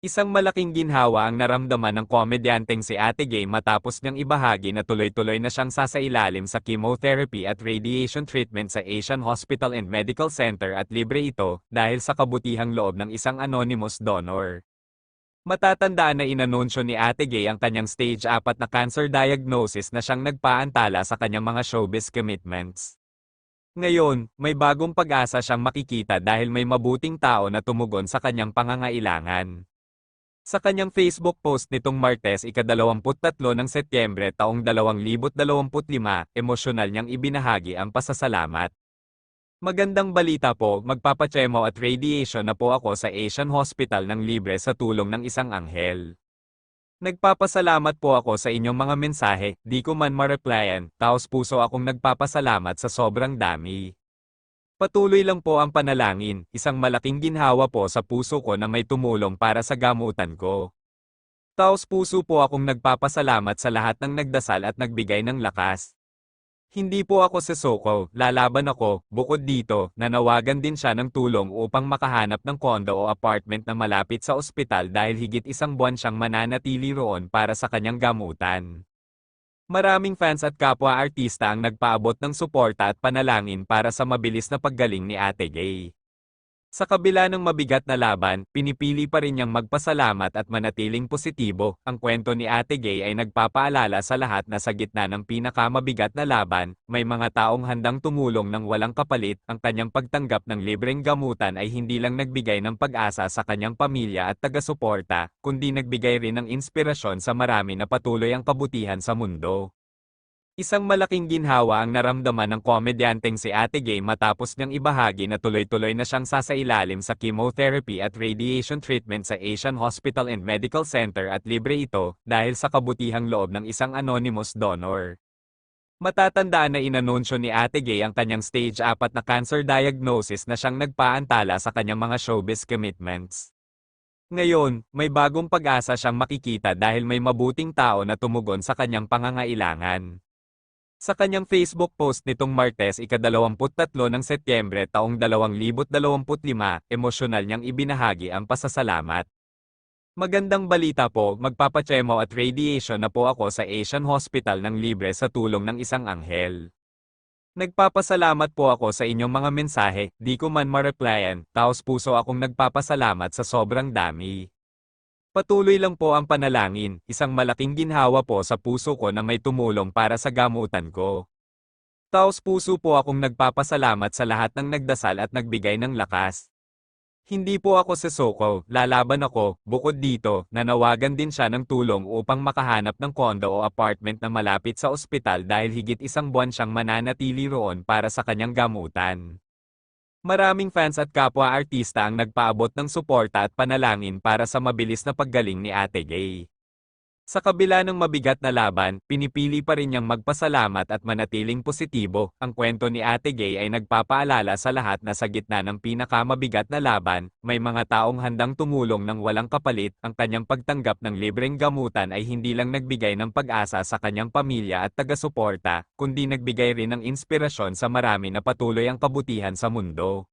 Isang malaking ginhawa ang naramdaman ng komedyanteng si Ate Gay matapos niyang ibahagi na tuloy-tuloy na siyang sasailalim sa chemotherapy at radiation treatment sa Asian Hospital and Medical Center at libre ito dahil sa kabutihang loob ng isang anonymous donor. Matatandaan na inanunsyo ni Ate Gay ang kanyang stage 4 na cancer diagnosis na siyang nagpaantala sa kanyang mga showbiz commitments. Ngayon, may bagong pag-asa siyang makikita dahil may mabuting tao na tumugon sa kanyang pangangailangan. Sa kanyang Facebook post nitong Martes ika-23 ng Setyembre taong 2025, emosyonal niyang ibinahagi ang pasasalamat. Magandang balita po, magpapachemo at radiation na po ako sa Asian Hospital ng libre sa tulong ng isang anghel. Nagpapasalamat po ako sa inyong mga mensahe, di ko man ma-replyan, taos puso akong nagpapasalamat sa sobrang dami. Patuloy lang po ang panalangin, isang malaking ginhawa po sa puso ko na may tumulong para sa gamutan ko. Taos puso po akong nagpapasalamat sa lahat ng nagdasal at nagbigay ng lakas. Hindi po ako sesoko, lalaban ako, bukod dito, nanawagan din siya ng tulong upang makahanap ng kondo o apartment na malapit sa ospital dahil higit isang buwan siyang mananatili roon para sa kanyang gamutan. Maraming fans at kapwa-artista ang nagpaabot ng suporta at panalangin para sa mabilis na paggaling ni Ate Gay. Sa kabila ng mabigat na laban, pinipili pa rin niyang magpasalamat at manatiling positibo. Ang kwento ni Ate Gay ay nagpapaalala sa lahat na sa gitna ng pinakamabigat na laban, may mga taong handang tumulong ng walang kapalit. Ang kanyang pagtanggap ng libreng gamutan ay hindi lang nagbigay ng pag-asa sa kanyang pamilya at taga-suporta, kundi nagbigay rin ng inspirasyon sa marami na patuloy ang kabutihan sa mundo. Isang malaking ginhawa ang naramdaman ng komedyanteng si Ate Gay matapos niyang ibahagi na tuloy-tuloy na siyang sasailalim sa chemotherapy at radiation treatment sa Asian Hospital and Medical Center at libre ito dahil sa kabutihang loob ng isang anonymous donor. Matatandaan na inanunsyo ni Ate Gay ang kanyang stage 4 na cancer diagnosis na siyang nagpaantala sa kanyang mga showbiz commitments. Ngayon, may bagong pag-asa siyang makikita dahil may mabuting tao na tumugon sa kanyang pangangailangan. Sa kanyang Facebook post nitong Martes ika-23 ng Setyembre taong 2025, emosyonal niyang ibinahagi ang pasasalamat. Magandang balita po, magpapachemo at radiation na po ako sa Asian Hospital ng libre sa tulong ng isang anghel. Nagpapasalamat po ako sa inyong mga mensahe, di ko man ma-replyan, taos puso akong nagpapasalamat sa sobrang dami. Patuloy lang po ang panalangin, isang malaking ginhawa po sa puso ko na may tumulong para sa gamutan ko. Taos puso po akong nagpapasalamat sa lahat ng nagdasal at nagbigay ng lakas. Hindi po ako sesoko, lalaban ako, bukod dito, nanawagan din siya ng tulong upang makahanap ng kondo o apartment na malapit sa ospital dahil higit isang buwan siyang mananatili roon para sa kanyang gamutan. Maraming fans at kapwa-artista ang nagpaabot ng suporta at panalangin para sa mabilis na paggaling ni Ate Gay. Sa kabila ng mabigat na laban, pinipili pa rin niyang magpasalamat at manatiling positibo. Ang kwento ni Ate Gay ay nagpapaalala sa lahat na sa gitna ng pinakamabigat na laban, may mga taong handang tumulong ng walang kapalit. Ang kanyang pagtanggap ng libreng gamutan ay hindi lang nagbigay ng pag-asa sa kanyang pamilya at taga-suporta, kundi nagbigay rin ng inspirasyon sa marami na patuloy ang kabutihan sa mundo.